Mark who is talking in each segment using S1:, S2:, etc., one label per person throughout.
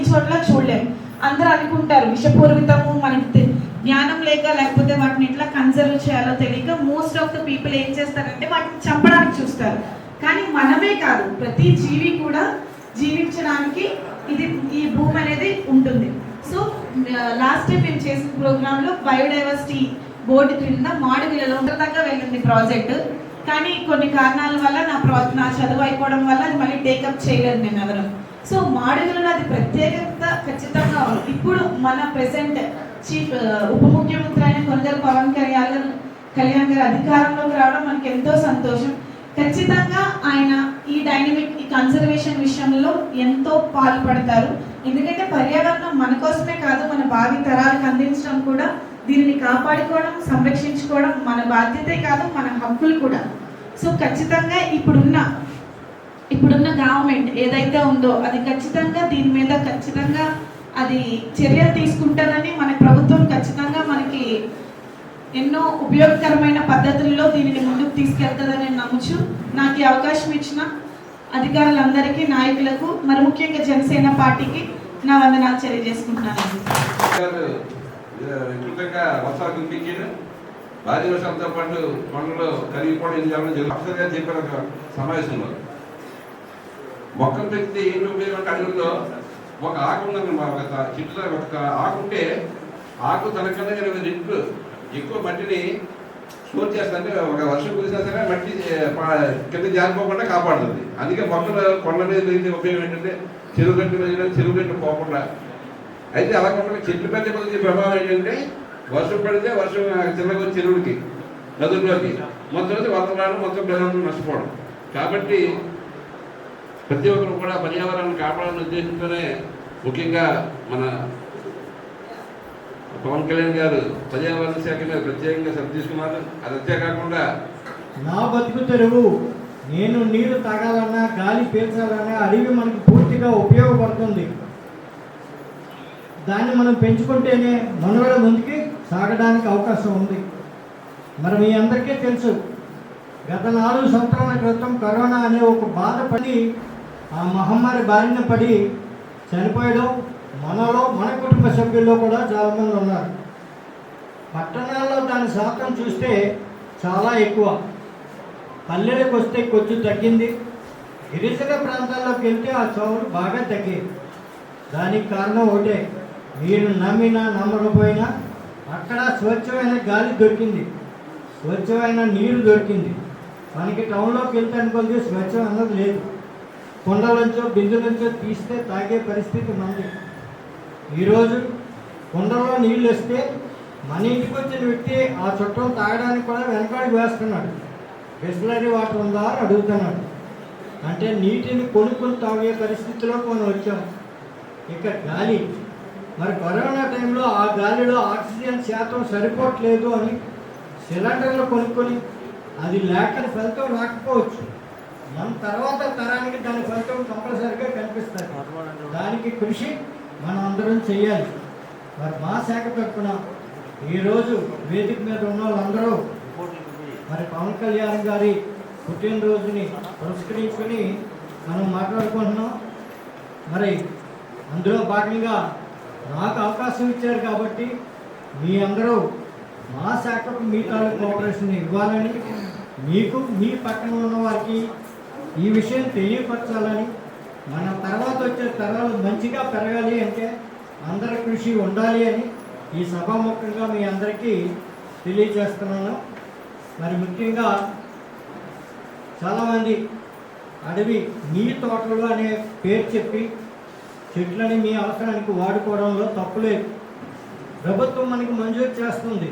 S1: ఈ చోట్ల చూడలేం. అందరూ అనుకుంటారు విషపూరితము మనకి జ్ఞానం లేక లేకపోతే వాటిని ఎట్లా కన్సర్వ్ చేయాలో తెలియక మోస్ట్ ఆఫ్ ద పీపుల్ ఏం చేస్తారంటే వాటిని చంపడానికి చూస్తారు. కానీ మనమే కాదు ప్రతి జీవి కూడా జీవించడానికి ఇది ఈ భూమి అనేది ఉంటుంది. సో లాస్ట్ టైం మేము చేసిన ప్రోగ్రాంలో బయోడైవర్సిటీ బోర్డు క్రింద మాడుగులలో ఉండదాకా వెళ్ళింది ప్రాజెక్ట్ కానీ కొన్ని కారణాల వల్ల నా ప్రా నా చదువు అయిపోవడం వల్ల అది మళ్ళీ టేకప్ చేయలేదు నేను ఎవరు. సో మాడుగులలో అది ప్రత్యేకత ఖచ్చితంగా ఇప్పుడు మన ప్రెసెంట్ చీఫ్ ఉప ముఖ్యమంత్రి అయిన కొందరు పవన్ కళ్యాణ్ కళ్యాణ్ గారు అధికారంలోకి రావడం మనకి ఎంతో సంతోషం. ఖచ్చితంగా ఆయన ఈ డైనమిక్ ఈ కన్సర్వేషన్ విషయంలో ఎంతో పాల్పడతారు. ఎందుకంటే పర్యావరణం మన కోసమే కాదు మన భావి తరాలకు అందించడం కూడా దీనిని కాపాడుకోవడం సంరక్షించుకోవడం మన బాధ్యతే కాదు మన హక్కులు కూడా. సో ఖచ్చితంగా ఇప్పుడున్న ఇప్పుడున్న గవర్నమెంట్ ఏదైతే ఉందో అది ఖచ్చితంగా దీని మీద ఖచ్చితంగా అది చర్యలు తీసుకుంటారని మన ప్రభుత్వం ఖచ్చితంగా మనకి ఎన్నో ఉపయోగకరమైన పద్ధతుల్లో దీనిని ముందుకు తీసుకెళ్తుందని నేను నమ్ముచు నాకు ఈ అవకాశం ఇచ్చిన అధికారులందరికీ నాయకులకు మరి ముఖ్యంగా జనసేన పార్టీకి నా వందనాలు తెలియజేసుకుంటున్నాను
S2: గారు వర్షాలు కురిపించారు భారీ వర్షాలతో పాటు కొండలు కరిగిపోవడం ఇది జరగడం జరిగింది గారు చెప్పారు ఒక సమావేశంలో. మొక్కలు పెరిగితే ఏంటి ఉపయోగం అడవుల్లో ఒక ఆకు ఉందని మా ఒక చెట్టు ఒక ఆకు ఉంటే ఆకు తనకన్నా ఇరవై రెట్లు ఎక్కువ మట్టిని స్టోర్ చేస్తుంటే ఒక వర్షం కురిసినా సరే మట్టి కింద జారిపోకుండా కాపాడుతుంది. అందుకే మొక్కలు కొండ మీద పెరిగితే ఉపయోగం ఏంటంటే చెరువు గట్టు చెరువు గట్టు పోకుండా అయితే అలా కాకుండా చెట్లు పెద్ద కొద్ది ప్రభావం ఏంటంటే వర్షం పడితే వర్షం చిన్నగా వచ్చి నదుల్లోకి. మొత్తం వచ్చి వరద రావడం మొత్తం ప్రజలందరూ నష్టపోవడం. కాబట్టి ప్రతి ఒక్కరు కూడా పర్యావరణాన్ని కాపాడాలని ఉద్దేశంతోనే ముఖ్యంగా మన పవన్ కళ్యాణ్ గారు పర్యావరణ శాఖ మీద ప్రత్యేకంగా శ్రద్ధ తీసుకున్నారు. అది అంతే కాకుండా
S3: నా బతుకు తెరువు నేను నీరు తాగాలన్నా గాలి పీల్చాలన్నా అడవి మనకు పూర్తిగా ఉపయోగపడుతుంది. దాన్ని మనం పెంచుకుంటేనే మనుగడ ముందుకి సాగడానికి అవకాశం ఉంది. మరి మీ అందరికీ తెలుసు గత నాలుగు సంవత్సరాల క్రితం కరోనా అనే ఒక బాధపడి ఆ మహమ్మారి బారిన పడి చనిపోయడం మనలో మన కుటుంబ సభ్యుల్లో కూడా చాలామంది ఉన్నారు. పట్టణాల్లో దాని శాతం చూస్తే చాలా ఎక్కువ. పల్లెలకు వస్తే కొంచెం తగ్గింది. గిరిజన ప్రాంతాల్లోకి వెళ్తే ఆ చోటు బాగా తగ్గింది. దానికి కారణం ఒకటే మీరు నమ్మినా నమ్మకపోయినా అక్కడ స్వచ్ఛమైన గాలి దొరికింది. స్వచ్ఛమైన నీరు దొరికింది. మనకి టౌన్లోకి వెళ్తాను అనుకోండి స్వచ్ఛం అన్నది లేదు. కొండలంచో బిందులంచో తీస్తే తాగే పరిస్థితి మనది. ఈరోజు కుండలో నీళ్ళు వస్తే మన ఇంటికి వచ్చిన వ్యక్తి ఆ చుట్టం తాగడానికి కూడా వెనకాడికి వేస్తున్నాడు. బిస్లరీ వాటర్ ఉందా అని అడుగుతున్నాడు. అంటే నీటిని కొనుక్కొని తాగే పరిస్థితిలోకి మనం వచ్చాం. ఇక గాలి మరి కరోనా టైంలో ఆ గాలిలో ఆక్సిజన్ శాతం సరిపోవట్లేదు అని సిలిండర్లు కొనుక్కొని అది లేక ఫలితం రాకపోవచ్చు. మన తర్వాత తరానికి దాని ఫలితం కంపల్సరిగా కనిపిస్తుంది. దానికి కృషి మనం అందరం చేయాలి. మరి మా శాఖ తరఫున ఈరోజు వేదిక మీద ఉన్న వాళ్ళందరూ మరి పవన్ కళ్యాణ్ గారి పుట్టినరోజుని పురస్కరించుకొని మనం మాట్లాడుకుంటున్నాం. మరి అందులో భాగంగా నాకు అవకాశం ఇచ్చారు కాబట్టి మీ అందరూ మా శాఖకు మీ తాలూ కోఆపరేషన్ ఇవ్వాలని మీకు మీ పక్కన ఉన్న వారికి ఈ విషయం తెలియపరచాలని మన తర్వాత వచ్చే తరాలు మంచిగా పెరగాలి అంటే అందరి కృషి ఉండాలి అని ఈ సభాముఖంగా మీ అందరికీ తెలియజేస్తున్నాను. మరి ముఖ్యంగా చాలామంది అడవి మీ తోటలు అనే పేరు చెప్పి చెట్లని మీ అవసరానికి వాడుకోవడంలో తప్పులేదు ప్రభుత్వం మనకి మంజూరు చేస్తుంది.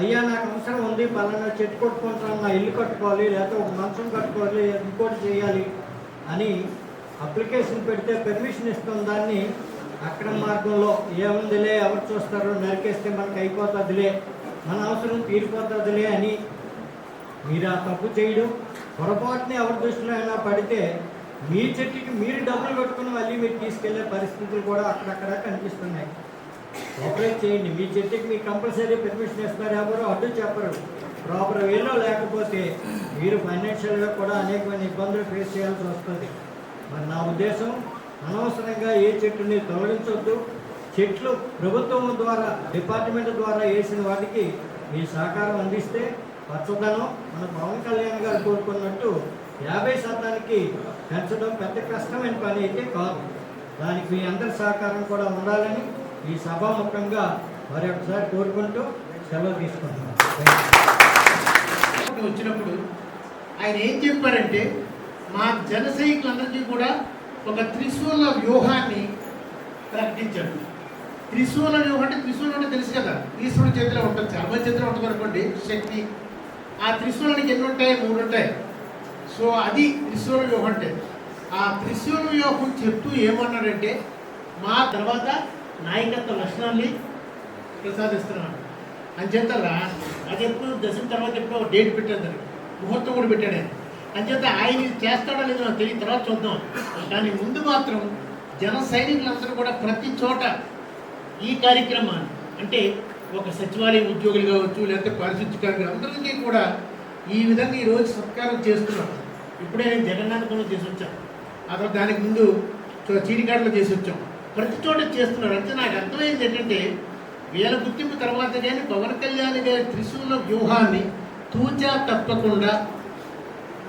S3: అయ్యా నాకు అవసరం ఉంది పలానా చెట్టు కొట్టుకుంటాను నా ఇల్లు కట్టుకోవాలి లేకపోతే ఒక మంచం కట్టుకోవాలి ఇంకోటి చేయాలి అని అప్లికేషన్ పెడితే పెర్మిషన్ ఇస్తాం దాన్ని అక్రమ మార్గంలో ఏముందిలే ఎవరు చూస్తారో నరికేస్తే మనకు అయిపోతుందిలే మన అవసరం తీరిపోతుందిలే అని మీరు ఆ తప్పు చేయడం పొరపాటుని ఎవరి దృష్టిలో అయినా పడితే మీ చెట్టుకి మీరు డబ్బులు పెట్టుకుని మళ్ళీ మీరు తీసుకెళ్ళే పరిస్థితులు కూడా అక్కడక్కడ కనిపిస్తున్నాయి. కోఆపరేట్ చేయండి. మీ చెట్టుకి మీకు కంపల్సరీ పెర్మిషన్ ఇస్తారు ఎవరు అడ్డు చెప్పరు. ప్రాపర్ వేలో లేకపోతే మీరు ఫైనాన్షియల్గా కూడా అనేకమైన ఇబ్బందులు ఫేస్ చేయాల్సి వస్తుంది. మరి నా ఉద్దేశం అనవసరంగా ఏ చెట్టుని తొలగించవద్దు చెట్లు ప్రభుత్వం ద్వారా డిపార్ట్మెంట్ ద్వారా వేసిన వాటికి మీ సహకారం అందిస్తే పచ్చదనం మన పవన్ కళ్యాణ్ గారు కోరుకున్నట్టు యాభై శాతానికి పెంచడం పెద్ద కష్టమైన పని అయితే కాదు. దానికి మీ అందరి సహకారం కూడా ఉండాలని ఈ సభాముఖంగా మరొకసారి కోరుకుంటూ సెలవు తీసుకుంటున్నాను.
S4: వచ్చినప్పుడు ఆయన ఏం చెప్పారంటే మా జన సైనికులందరికీ కూడా ఒక త్రిశూల వ్యూహాన్ని ప్రకటించాడు. త్రిశూల వ్యూహం అంటే త్రిశూలం అంటే తెలుసు కదా ఈశ్వరుడి చేతిలో ఉంటుంది చాలా చేతిలో ఉంటుంది అనుకోండి శక్తి. ఆ త్రిశూలానికి ఎన్ని ఉంటాయి? మూడు ఉంటాయి. సో అది త్రిశూల వ్యూహం అంటే. ఆ త్రిశూల వ్యూహం చెప్తూ ఏమన్నాడంటే మా తర్వాత నాయకత్వ లక్షణాన్ని ప్రసాదిస్తున్నాడు అని రా- అది ఎప్పుడు దశమి తర్వాత చెప్పి ఒక డేట్ పెట్టాడు దానికి. ముహూర్తం కూడా పెట్టాడు. ఆయన చెప్తే ఆయన చేస్తాడో లేదో నాకు తెలియని తర్వాత చూద్దాం. కానీ ముందు మాత్రం జన సైనికులందరూ కూడా ప్రతి చోట ఈ కార్యక్రమాన్ని అంటే ఒక సచివాలయం ఉద్యోగులు కావచ్చు లేకపోతే పారిశుద్ధ్య కార్మికులు అందరికీ కూడా ఈ విధంగా ఈరోజు సత్కారం చేస్తున్నారు ఇప్పుడే నేను జగన్నాథపురం చేసి వచ్చాను ఆ తర్వాత దానికి ముందు చో- చీడికాడలో చేసి వచ్చాం ప్రతి చోట చేస్తున్నారు. అంటే నాకు అర్థమైంది ఏంటంటే వీళ్ళ గుర్తింపు తర్వాత కానీ పవన్ కళ్యాణ్ గారి త్రిశూల వ్యూహాన్ని తూచా తప్పకుండా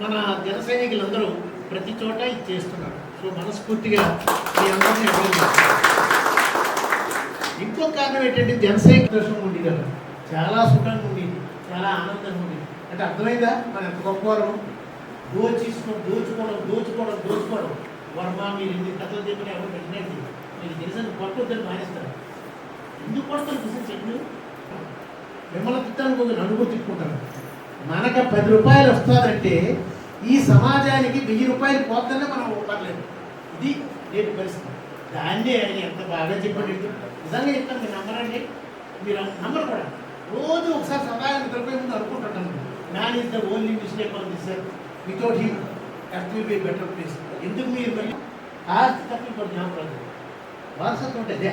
S4: మన జన సైనికులందరూ ప్రతి చోట ఇది చేస్తున్నారు. సో మనస్ఫూర్తిగా మీ అందరినీ అభినందిస్తున్నాను. ఇంకో కారణం ఏంటంటే జనసైనిక దర్శనం ఉండేది చాలా సుఖంగా ఉండేది చాలా ఆనందంగా ఉండేది అంటే అర్థమైందా? మన ఎంత గొప్పవారం దోచేసుకోవడం దోచుకోవడం దోచుకోవడం దోచుకోవడం వర్మ మీరు ఎన్ని కథలు చెప్పిన ఎవరు పెట్టినది మీకు తెలిసిన కొట్టొద్దని మానేస్తారు. ఎందుకు కొడతారు తెలిసిన చెట్లు మిమ్మల్ని తిట్టాను కొంచెం నలుగురు తిట్టుకుంటారు. మనకు పది రూపాయలు వస్తుందంటే ఈ సమాజానికి వెయ్యి రూపాయలు పోతేనే మనం ఒప్పలేదు ఇది నేటి పరిస్థితి. దాన్నే ఆయన ఎంత బాగా చెప్పండి నిజంగా చెప్తాను మీరు నమ్మరండి. మీరు నమ్మరు కూడా. రోజు ఒకసారి సమాజానికి తెలిపే ముందు అనుకుంటుంటాను man is the only mistake on this sir without him earth will be better place ఎందుకు మీరు మళ్ళీ తప్పి కొన్ని జ్ఞాపకాలు వారసత్వం అంటే అదే.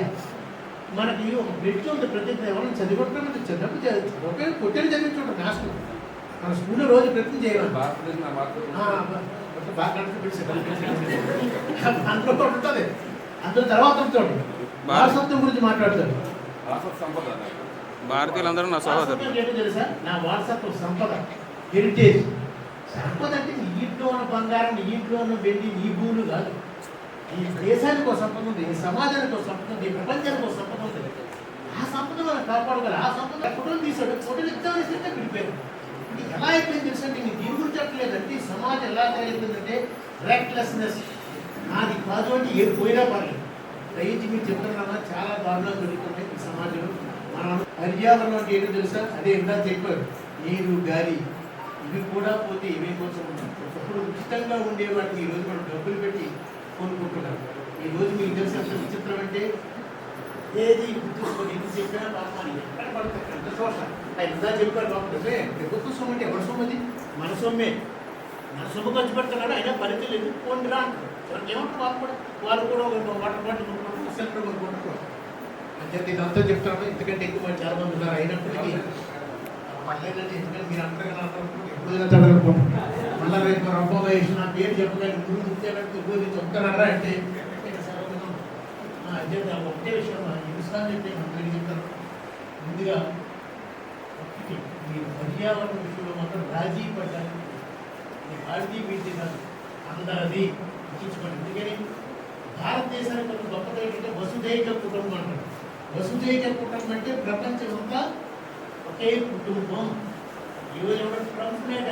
S4: మనకి ఒక బ్రిడ్జ్ ఉంది ప్రతి ఎవరైనా చదివినట్టు చిన్నప్పుడు చదివి కొట్టేది చదివించుకుంటాం నాశనం మన స్కూల్లో రోజు ప్రయత్నం చేయాలి.
S2: నా
S4: అందులో ఉంటుంది. అందులో తర్వాత ఉంటుంది. వారసత్వం గురించి
S2: సంపద
S5: భారతీయులందరూ నా
S4: ఏంటో తెలుసా? నా వారసత్వం సంపద హెరిటేజ్ సంపద అంటే నీ ఇంట్లో ఉన్న బంగారం నీ ఇంట్లో ఉన్న వెండి నీ భూములు కాదు. ఈ దేశానికి ఒక సంపద ఉంది ఈ సమాజానికి ఒక సంపద ఉంది ఈ ప్రపంచానికి ఒక సంపద ఉంది. ఆ సంపద మనం కాపాడగల ఆ సంపద ఫోటోలు తీసాడు ఫోటోలు ఇద్దామని చెప్తే విడిపోయారు. ఇది ఎలా అయిపోయింది తెలుసా అంటే నేను దీని గురించి చెప్పలేదంటే ఈ సమాజం ఎలా తయారైపోయిందంటే రెక్లెస్నెస్ నాది కాదు అంటే ఏది పోయినా పర్లేదు. దయచేసి మీరు చెప్తున్నా చాలా దారుణాలు జరుగుతున్నాయి ఈ సమాజంలో. మనం పర్యావరణం అంటే ఏంటో తెలుసా? అదే ఇందా చెప్పారు నీరు గాలి. ఇవి కూడా పోతే ఇవే కోసం ఒకప్పుడు ఉచితంగా ఉండే వాటిని ఈరోజు మనం డబ్బులు పెట్టి కొనుక్కుంటున్నాం. ఈరోజు రోజు మీకు తెలిసి అంత విచిత్రం అంటే ఏది గుర్తుంచుకొని ఇది చెప్పినా పాపాన్ని ఎక్కడ పడుతుంది? ఎంత శోష ఆయన ఇలా చెప్పారు బాబు నిజమే ప్రభుత్వ సొమ్ము అంటే ఎవరి సొమ్ము మన సొమ్మే. మన సొమ్ము ఖర్చు పెడుతున్నాడు అయినా పరిస్థితులు ఎందుకు పోండి రా అంటారు. ఎవరికి ఏమంటారు? వాళ్ళు కూడా వాళ్ళు కూడా ఒక వాటర్ బాటిల్ కొనుక్కుంటారు సిలిండర్ కొనుక్కుంటారు. అంటే ఇదంతా చెప్తాను ఎందుకంటే ఎక్కువ చాలా మంది ఉన్నారు. అయినప్పటికీ పర్లేదండి ఎందుకంటే మీరు ఎప్పుడు మళ్ళీ రేపు రొబ్బ వయసు నా పేరు అంటే. ఒకటే విషయం ఎన్నిసార్లు చెప్తే అందరికీ చెప్తాను ముందుగా ఒకటి మీరు పర్యావరణ విషయంలో మాత్రం రాజీ పడ్డారు ఈ భారతీయ మీడియా అందరిది గుర్తుంచుకోండి. ఎందుకని? భారతదేశానికి ఒక గొప్పది ఏంటంటే వసుదైక కుటుంబం అంటారు. వసుదైక కుటుంబం అంటే ప్రపంచం అంతా ఒకే కుటుంబం. ఈరోజు ఎవరు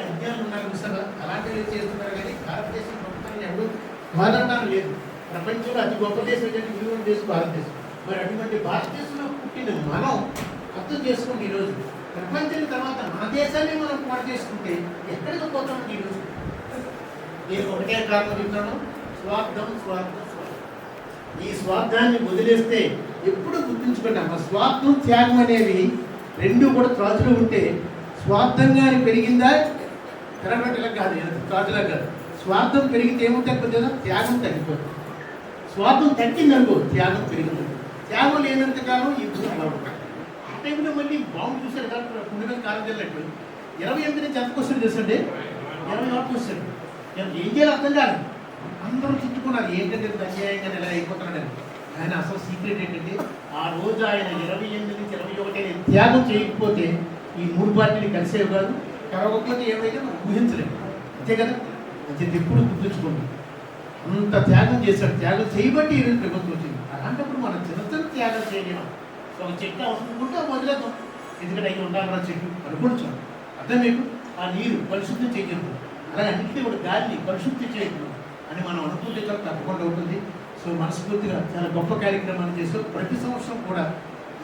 S4: అజ్ఞానం ఉన్నారు సార్ అలాంటివి చేస్తున్నారు కానీ భారతదేశం ప్రభుత్వాన్ని ఎవరు కాదనడం లేదు. ప్రపంచంలో అతి గొప్ప దేశం ఏంటంటే విలువైన దేశం భారతదేశం. మరి అటువంటి భారతదేశంలో పుట్టిన మనం అర్థం చేసుకోండి ఈరోజు ప్రపంచం తర్వాత మన దేశాన్ని మనం పాటు చేసుకుంటే ఎక్కడికి పోతాం ఈరోజు నేను ఒకటే కారణం చెప్తాను. స్వార్థం స్వార్థం స్వార్థం. ఈ స్వార్థాన్ని వదిలేస్తే ఎప్పుడు గుర్తుంచుకుంటాం ఆ స్వార్థం త్యాగం అనేది రెండు కూడా త్రాజులు ఉంటే స్వార్థంగా పెరిగిందా? తెరబెట్టలకు కాదు త్రాజులకు కాదు. స్వార్థం పెరిగితే ఏముంటుంది కొద్దిగా త్యాగం తగ్గిపోతుంది. స్వార్థం తగ్గిందనుకో త్యాగం పెరిగింది త్యాగం లేనంత కాలం ఈ భూమి ఆ టైంలో మళ్ళీ బాంబు చూశారు కదా పుణ్యమైన కాలం వెళ్ళినట్టు. ఇరవై ఎనిమిది నుంచి ఎంత క్వశ్చన్ చేస్తుండే ఇరవై నాలుగు క్వశ్చన్ ఏం చేయాలి అర్థం కాదు అందరూ చుట్టుకున్నారు ఏంటంటే అన్యాయంగా ఇలా అయిపోతున్నాడని ఆయన అసలు సీక్రెట్ ఏంటంటే ఆ రోజు ఆయన ఇరవై ఎనిమిది నుంచి ఇరవై ఒకటి త్యాగం చేయకపోతే ఈ మూడు పార్టీలు కలిసేవి కాదు. కలవకపోతే ఏమైతే మనం ఊహించలేము. అంతే కదా? అంతే ఎప్పుడు గుర్తుంచుకోండి. అంత త్యాగం చేశాడు. త్యాగం చేయబట్టి ఈరోజు ప్రభుత్వం వచ్చింది. అలాంటప్పుడు మనం చిన్న చిన్న త్యాగం చేయలేము. సో ఒక చెట్టు అవసరం ఉంటే వదిలేద్దాం. ఎందుకంటే అవి ఉండాలి చెట్టు. అనుకుంటాం అర్థం మీకు? ఆ నీరు పరిశుద్ధం చేయకూడదు. అలాగే అన్నింటినీ కూడా గాలిని పరిశుద్ధి చేయకూడదు అని మనం అనుకుంటే తప్పకుండా ఉంటుంది. సో మనస్ఫూర్తిగా చాలా గొప్ప కార్యక్రమాలు చేస్తూ ప్రతి సంవత్సరం కూడా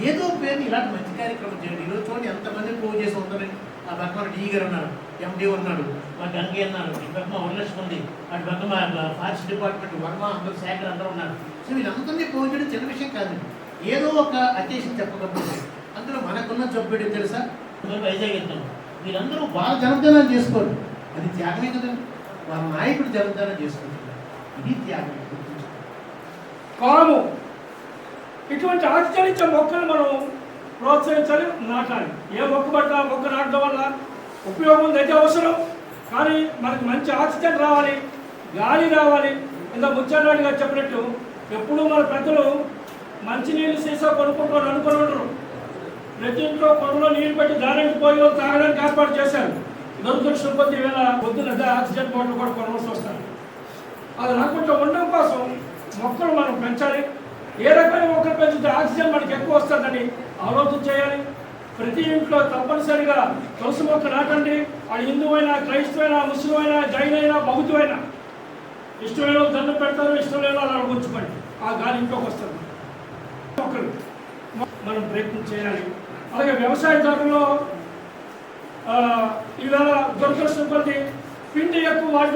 S4: ఏదో పేరు ఇలాంటి మంచి కార్యక్రమం చేయండి. ఈరోజు చూడండి ఎంతమంది పోగు చేసి ఉంటారని ఆ పక్కన డి గారు ఉన్నారు ఎండి ఉన్నాడు మా గంగి అన్నారు ఈ పక్క మా వరలక్ష్మి ఉంది అటు పక్క మా ఫారెస్ట్ డిపార్ట్మెంట్ వర్మ అందరూ శాఖలు అందరూ ఉన్నారు. సో వీళ్ళందరినీ పోగు చేయడం చిన్న విషయం కాదు. ఏదో ఒక అకేషన్ చెప్పకపోతే అందులో మనకున్న జబ్బు తెలుసా? మేము వైజాగ్ వెళ్తాం. వీళ్ళందరూ వాళ్ళ జన్మదినాలు చేసుకోరు. అది త్యాగమే కదండి. వాళ్ళ నాయకుడు జన్మదినం చేసుకుంటున్నారు ఇది త్యాగం.
S6: పాము ఇటువంటి ఆశ్చర్య మొక్కలు మనం ప్రోత్సహించాలి నాటాలి. ఏ మొక్క పట్ల మొక్క నాటడం వల్ల ఉపయోగం అయితే అవసరం. కానీ మనకి మంచి ఆక్సిజన్ రావాలి గాలి రావాలి. ఇంత ముచ్చారెడ్డి గారు చెప్పినట్టు ఎప్పుడూ మన పెద్దలు మంచినీళ్ళు సీసా కొనుక్కుంటారు అనుకుని ఉండరు. ప్రతి ఇంట్లో కొనలో నీళ్ళు పెట్టి దానికి పోయి తాగడానికి ఏర్పాటు చేశారు. దొరుకుతున్న కొద్ది వేళ పొద్దున ఆక్సిజన్ బాటిల్ కూడా కొనవలసి వస్తారు అది రాకుండా ఉండడం కోసం మొక్కలు మనం పెంచాలి. ఏ రకమైన మొక్కలు పెంచితే ఆక్సిజన్ మనకి ఎక్కువ వస్తుందని ఆలోచన చేయాలి. ప్రతి ఇంట్లో తప్పనిసరిగా తులసి మొక్క నాటండి. అది హిందువైనా క్రైస్తవైనా ముస్లిమైనా అయినా జైన్ అయినా బౌద్ధమైనా ఇష్టమైన వాళ్ళు దండం పెడతారు ఇష్టం లేని అలా ఉంచుకోండి. ఆ గాలి ఇంట్లోకి వస్తుంది. మొక్కలు మనం ప్రయత్నం చేయాలి. అలాగే వ్యవసాయదారుల్లో ఆ, ఇవాళ దురదృష్టం కొద్ది పిండి ఎక్కువ వాడు